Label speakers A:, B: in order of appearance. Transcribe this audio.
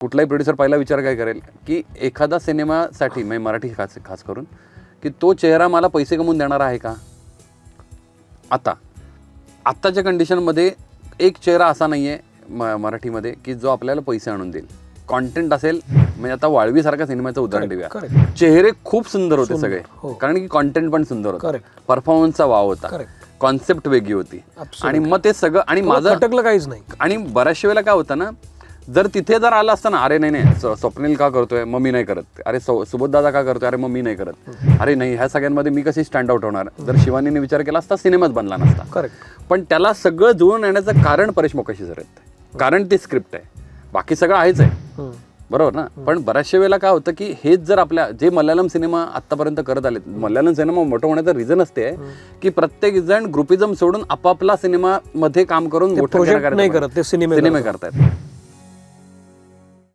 A: कुठलाही प्रोड्युसर पहिला विचार काय करेल की एखादा सिनेमासाठी म्हणजे मराठी खास खास करून की तो चेहरा मला पैसे कमवून देणारा आहे का आता आत्ताच्या कंडिशनमध्ये एक चेहरा असा नाही आहे म मराठीमध्ये की जो आपल्याला पैसे आणून देईल कॉन्टेंट असेल म्हणजे आता वाळवीसारख्या सिनेमाचं उदाहरण देऊया. चेहरे खूप सुंदर होते सगळे
B: हो.
A: कारण की कॉन्टेंट पण सुंदर होता. परफॉर्मन्सचा वाव होता. कॉन्सेप्ट वेगळी होती. आणि मग ते सगळं आणि माझं
B: खटकलं काहीच नाही
A: आणि बऱ्याचशा वेळेला काय होतं ना जर तिथे जर आलं असतं ना अरे नाही नाही स्वप्नील का करतोय? मग मी नाही करत. अरे सुबोध दादा का करतोय? अरे मग मी नाही करत. अरे नाही ह्या सगळ्यांमध्ये मी कशी स्टँड आउट होणार? जर शिवानीने विचार केला असता सिनेमाच बनला नसता.
B: करेक्ट
A: पण त्याला सगळं जुळून येण्याचं कारण परेश मोकाशी सर आहेत. कारण ती स्क्रिप्ट आहे. बाकी सगळं आहेच आहे. बरोबर ना? पण बऱ्याचशा वेळेला काय होतं की हेच जर आपल्या जे मल्याळम सिनेमा आतापर्यंत करत आले मल्याळम सिनेमा मोठं होण्याचं रिझन असते की प्रत्येक जण ग्रुपिझम सोडून आपापला सिनेमा मध्ये काम करून मोठं सिनेमे करतायत.